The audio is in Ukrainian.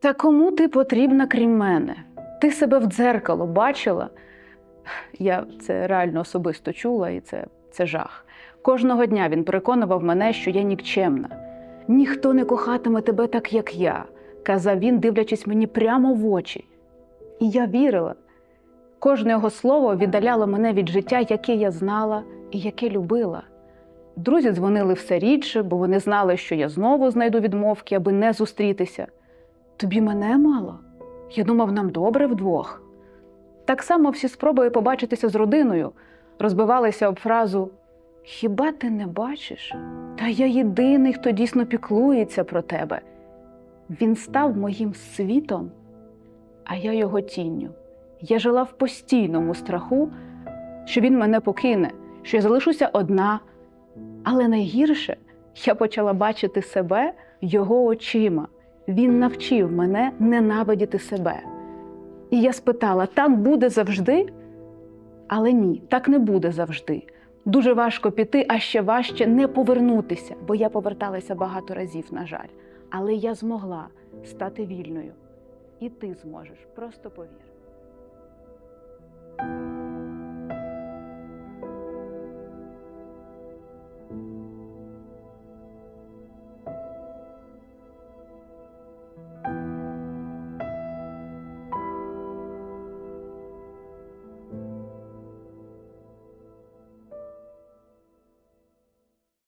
Та кому ти потрібна, крім мене? Ти себе в дзеркало бачила? Я це реально особисто чула, і це, це жах. Кожного дня він переконував мене, що я нікчемна. Ніхто не кохатиме тебе так, як я, казав він, дивлячись мені прямо в очі. І я вірила. Кожне його слово віддаляло мене від життя, яке я знала і яке любила. Друзі дзвонили все рідше, бо вони знали, що я знову знайду відмовки, аби не зустрітися. Тобі мене мало? Я думав, нам добре вдвох. Так само всі спроби побачитися з родиною розбивалися об фразу Хіба ти не бачиш? Та я єдиний, хто дійсно піклується про тебе. Він став моїм світом, а я його тінню. Я жила в постійному страху, що він мене покине, що я залишуся одна. Але найгірше я почала бачити себе його очима він навчив мене ненавидіти себе. І я спитала: там буде завжди? Але ні, так не буде завжди. Дуже важко піти, а ще важче не повернутися, бо я поверталася багато разів, на жаль. Але я змогла стати вільною. І ти зможеш, просто повір.